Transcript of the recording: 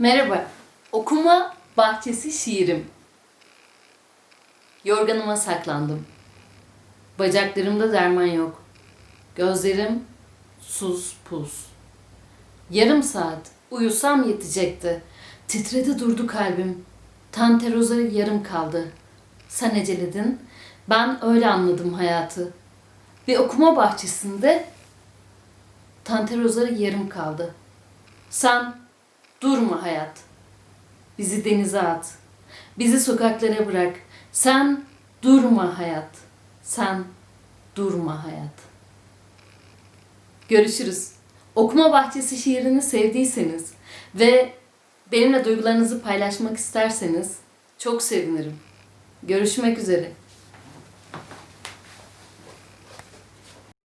Merhaba. Okuma bahçesi şiirim. Yorganıma saklandım. Bacaklarımda derman yok. Gözlerim sus pus. Yarım saat uyusam yetecekti. Titredi durdu kalbim. Tanteroza yarım kaldı. Sen eceledin. Ben öyle anladım hayatı. Bir okuma bahçesinde Tanterozları yarım kaldı. Sen durma hayat. Bizi denize at. Bizi sokaklara bırak. Sen durma hayat. Sen durma hayat. Görüşürüz. Okuma Bahçesi şiirini sevdiyseniz ve benimle duygularınızı paylaşmak isterseniz çok sevinirim. Görüşmek üzere.